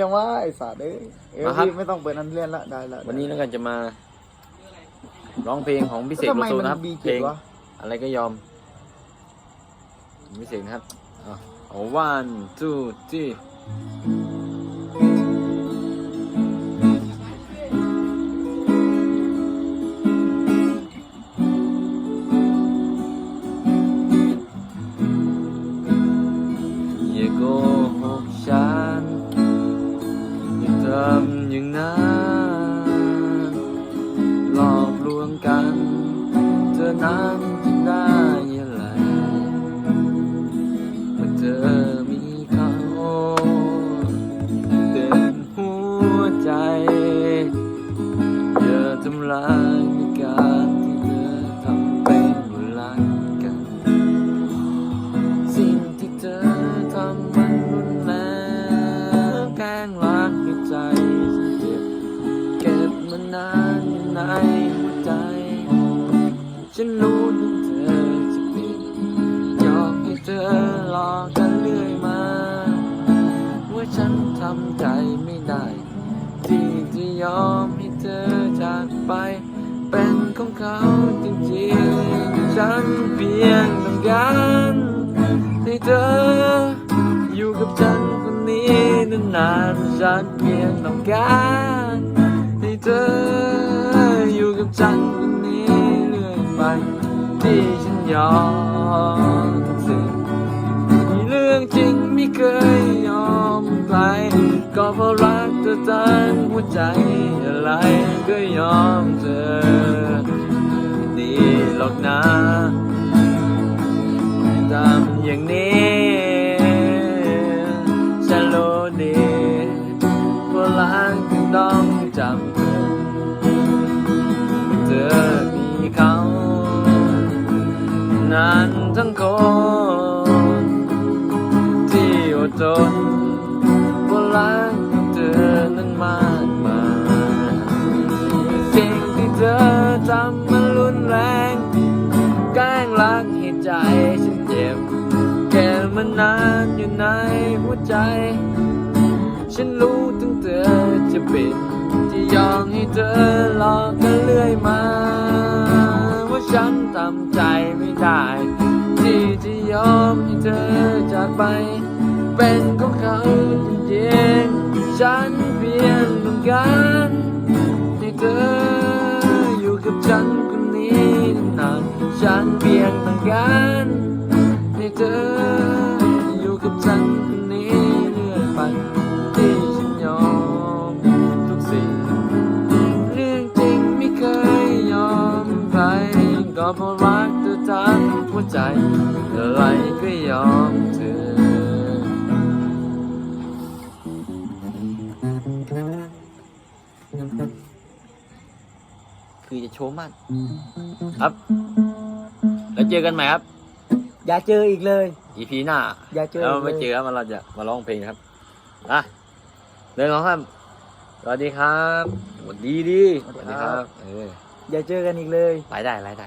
ยังว่าไอ้สัตว์เอ้ยเอ้ยมาครับ พี่ไม่ต้องเปิดอันเล่นละได้ละวันนี้แล้วกันจะมา ร้องเพลงของพิเศษทำโลไมโซมันนะครับบีเพเจ็ลดงวะอะไรก็ยอมพิเศษนะครับเอาเอา one two three อย่าโกหกฉันำอย่างนั้นหลอกลวงกัน เธอนั้นจะได้อะไรเมื่อเธอมีเขาเต็มหัวใจอย่าทำลาย นานในหัวใจ ฉันรู้ว่าเธอจะปิดยอมให้เธอหลอกกันเรื่อยมาว่าฉันทำใจไม่ได้ ที่จะยอมให้เธอจากไป เป็นของเขาจริงๆ ฉันเพียงต้องการให้เธออยู่กับฉันคนนี้นานๆฉันเพียงต้องการ เธอ อยู่กับฉันวันนี้เรื่อยไปที่ฉันยอมทุกสิ่งมีเรื่องจริงไม่เคยยอมใครก็เพราะรักเธอทั้งหัวใจอะไรก็ยอมเธอ ที่อดทนเพราะรักเธอนั้นมากมายสิ่งที่เธอทำมันรุนแรงแกล้งรักให้ใจฉันเจ็บแก่มันนานอยู่ในหัวใจ ฉันรู้ถึงเธอจะเป็นที่ยอมให้เธอหลอกกันเรื่อยมา ว่าฉันทำใจไม่ได้ ที่จะยอมให้เธอจากไป เป็นของเขาจริงๆฉันเพียงต้องการให้เธออยู่กับฉันคนนี้นานฉันเพียงต้องการให้เธออยู่กับฉันคนนี้เรื่อยไปที่ฉันยอมทุกสิ่งเรื่องจริงไม่เคยยอมใครก็เพราะรักเธอทั้งหัวใจอะไรก็ยอมเธอ คือจะโชว์มันครับ แล้วเจอกันใหม่ครับ อย่าเจออีกเลย EP หน้าอย่าเจอแล้วอีกไม่เลยเจอครับเราจะมาร้องเพลงครับอะเดินร้องครับสวัสดีครับสวัสดีดีสวัสดีครับเอออย่าเจอกันอีกเลยไลฟ์ได้ไลฟ์ได้